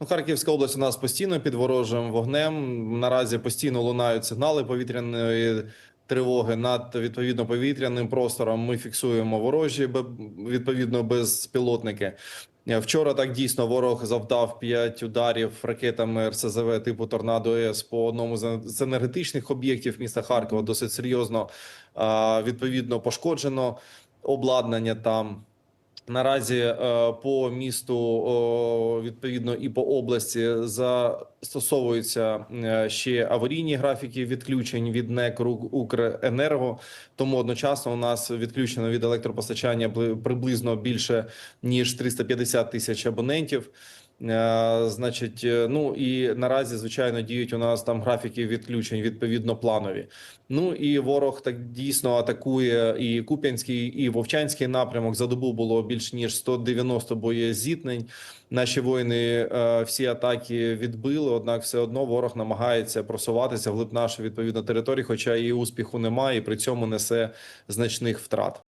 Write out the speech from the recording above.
Ну, Харківська область у нас постійно під ворожим вогнем. Наразі постійно лунають сигнали повітряної тривоги над відповідно повітряним простором. Ми фіксуємо ворожі відповідно безпілотники. Вчора так дійсно ворог завдав 5 ударів ракетами РСЗВ типу Торнадо С по одному з енергетичних об'єктів міста Харкова. Досить серйозно відповідно пошкоджено обладнання там. Наразі е, по місту відповідно і по області застосовуються е, ще аварійні графіки відключень від НЕК Укренерго. Тому одночасно у нас відключено від електропостачання бли- приблизно більше ніж 350 тисяч абонентів. Е, Значить, е, ну і наразі звичайно діють у нас там графіки відключень відповідно планові. Ну і ворог так дійсно атакує і Куп'янський, і Вовчанський напрямок. За добу було більш ніж 190 боєзіткнень. Наші воїни е, всі атаки відбили. Однак, все одно ворог намагається просуватися вглиб нашої відповідно території, хоча і успіху немає, і при цьому несе значних втрат.